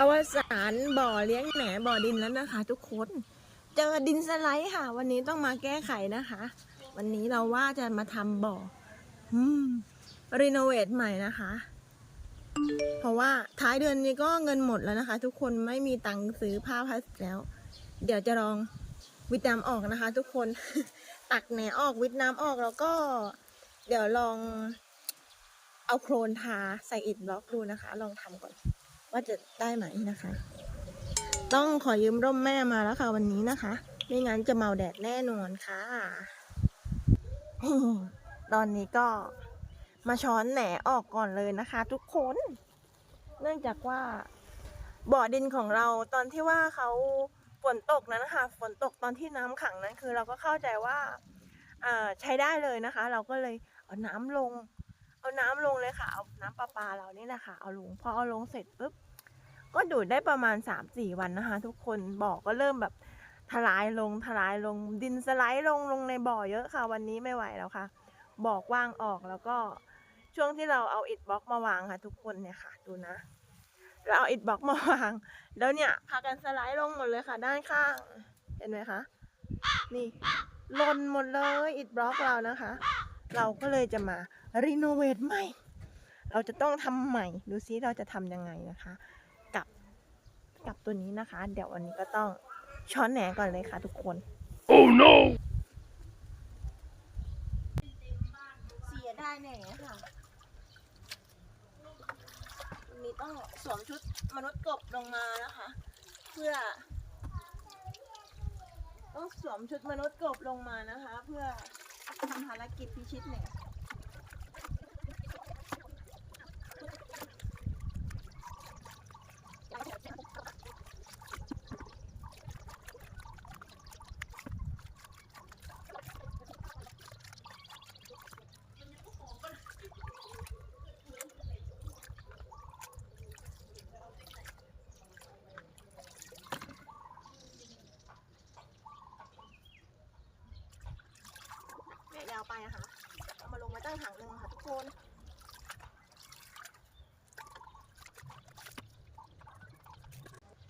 อวสานบ่อเลี้ยงแหนบ่อดินแล้วนะคะ ทุกคน เจอดินสไลด์ค่ะ วันนี้ต้องมาแก้ไขนะคะ วันนี้เราว่าจะมาทำบ่ออืมรีโนเวทใหม่นะคะ เพราะว่าท้ายเดือนนี้ก็เงินหมดแล้วนะคะ ทุกคนไม่มีตังค์ซื้อผ้าพลาสติกแล้ว เดี๋ยวจะลองวิดน้ำออกนะคะ ทุกคน ตักแหนออกวิดน้ำออกแล้วก็ เดี๋ยวลองเอาโครนทาใส่อิฐบล็อกดูนะคะ ลองทำก่อน ว่าจะได้ไหมนะคะ ต้องขอยืมร่มแม่มาแล้วค่ะวันนี้นะคะ ไม่งั้นจะเมาแดดแน่นอนค่ะ ตอนนี้ก็มาช้อนแหนออกก่อนเลยนะคะ ทุกคน เนื่องจากว่าบ่อดินของเราตอนที่ว่าเขาฝนตกนั้นนะคะฝนตกตอนที่น้ำขังนั้นคือเราก็เข้าใจว่าใช้ได้เลยนะคะ เราก็เลยเอาน้ำลง เอาน้ำลงเลยค่ะ เอาน้ำประปาเรานี่แหละค่ะเอาลง พอเอาลงเสร็จปุ๊บ ก็ดูดได้ประมาณสามสี่วันนะคะ ทุกคน บ่อก็เริ่มแบบทลายลงทลายลง ดินสไลด์ลงลงในบ่อเยอะค่ะ วันนี้ไม่ไหวแล้วค่ะบ่อกว้างออกแล้วก็ช่วงที่เราเอาอิฐบล็อกมาวางค่ะ ทุกคนเนี่ยค่ะ ดูนะ เราเอาอิฐบล็อกมาวาง แล้วเนี่ยพากันสไลด์ลงหมดเลยค่ะ ด้านข้าง เห็นไหมคะ นี่ลนหมดเลยอิฐบล็อกเรานะคะ เราก็เลยจะมารีโนเวทใหม่ เราจะต้องทำใหม่ ดูซิเราจะทำยังไงนะคะ กับกับตัวนี้นะคะ เดี๋ยววันนี้ก็ต้องช้อนแหนก่อนเลยค่ะทุกคน Oh no! เสียได้แหนค่ะวันนี้ต้องสวมชุดมนุษย์กบลงมานะคะ เพื่อ ต้องสวมชุดมนุษย์กบลงมานะคะ เพื่อ ทำภารกิจพิชิตเหนแมาวไปอะค่ะเอามาลงมาตั้งถังหนึ่งค่ะทุกคน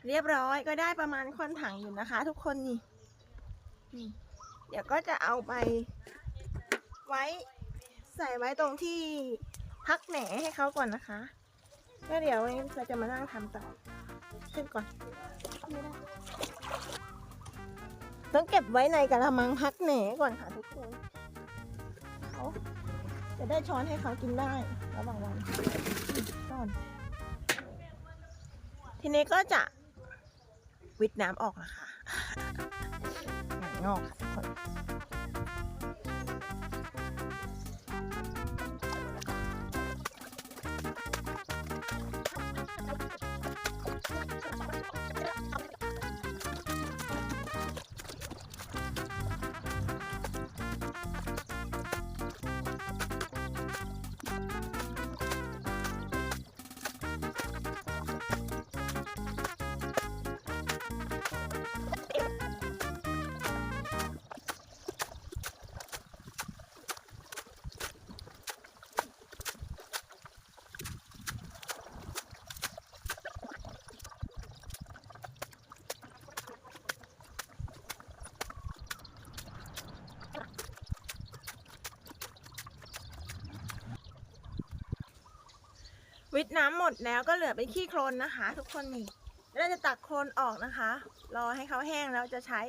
เรียบร้อยก็ได้ประมาณควันถังอยู่นะคะ ทุกคนนี่นี่เดี๋ยวก็จะเอาไป ไว้ใส่ไว้ตรงที่พักแหนให้เขาก่อนนะคะแล้วเดี๋ยวเราจะมานั่งทำต่อขึ้นก่อนต้องเก็บไว้ในกระมังพักแหนก่อนค่ะทุกคน จะได้ช้อนให้เขากินได้ระหว่างวันก่อน ทีนี้ก็จะวิดน้ำออกนะคะหงายงอกค่ะทุกคน วิตน้ำหมดแล้วก็เหลือเป็นขี้โคลนนะคะ ทุกคนนี่แล้วเราจะตักโคลนออกนะคะ รอให้เขาแห้งแล้วจะใช้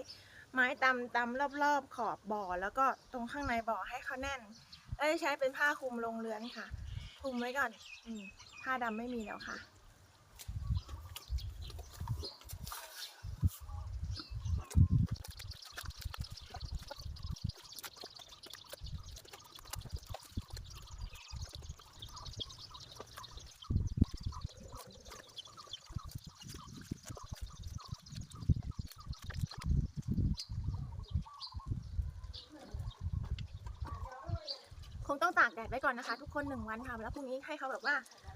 ไม้ตำตำรอบๆขอบบ่อ แล้วก็ตรงข้างในบ่อให้เขาแน่นเอ้ใช้เป็นผ้าคลุมลงเรือนค่ะคลุมไว้ก่อน อืมผ้าดำไม่มีแล้วค่ะ คงต้องตากแดดไว้ก่อนนะคะ ทุกคนหนึ่งวันค่ะแล้วพรุ่งนี้ให้เขาแบบว่า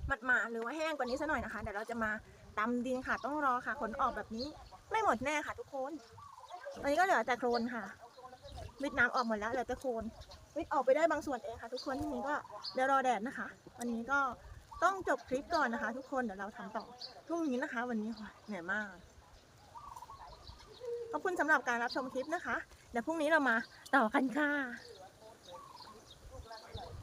มัดหมาหรือว่าแห้งกว่านี้สักหน่อยนะคะเดี๋ยวเราจะมาตำดินค่ะต้องรอค่ะขนออกแบบนี้ไม่หมดแน่ค่ะ ทุกคนตอนนี้ก็เหลือแต่โคลนค่ะวิดน้ำออกหมดแล้วเหลือแต่โคลนวิดออกไปได้บางส่วนเองค่ะ ทุกคนที่นี้ก็เดี๋ยวรอแดดนะคะ วันนี้ก็ต้องจบคลิปก่อนนะคะ ทุกคนเดี๋ยวเราทำต่อพรุ่งนี้นะคะ วันนี้เหนื่อยมากขอบคุณสำหรับการรับชมคลิปนะคะ เดี๋ยวพรุ่งนี้เรามาต่อกันค่ะ